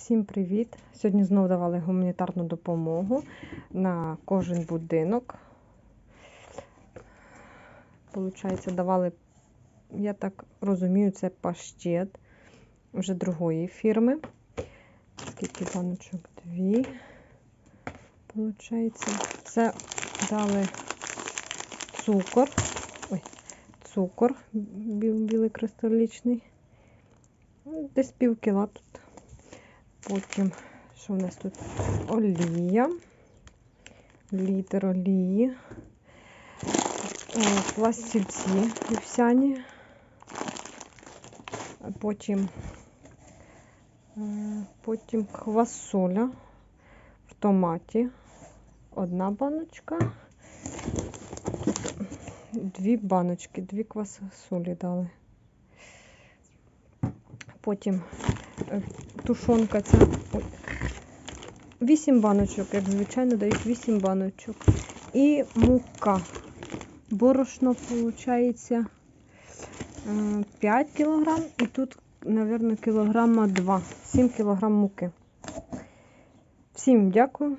Всім привіт! Сьогодні знову давали гуманітарну допомогу на кожен будинок. Получається, давали, я так розумію, це паштет вже другої фірми. Скільки баночок? Дві. Получається, це дали цукор. Ой, цукор білий кристалічний. Ну, Десь пів кіла тут. Потім, що в нас тут? Олія, літр олії, О, пластівці вівсяні, потім, е, потім квасоля в томаті. Одна баночка. Дві баночки, дві квасолі дали. Потім е, тушонка ця. Ой. 8 баночок, як звичайно, дають 8 баночок. І мука. Борошно, виходить, 5 кг. І тут, мабуть, кілограма 2. 7 кг муки. Всім дякую.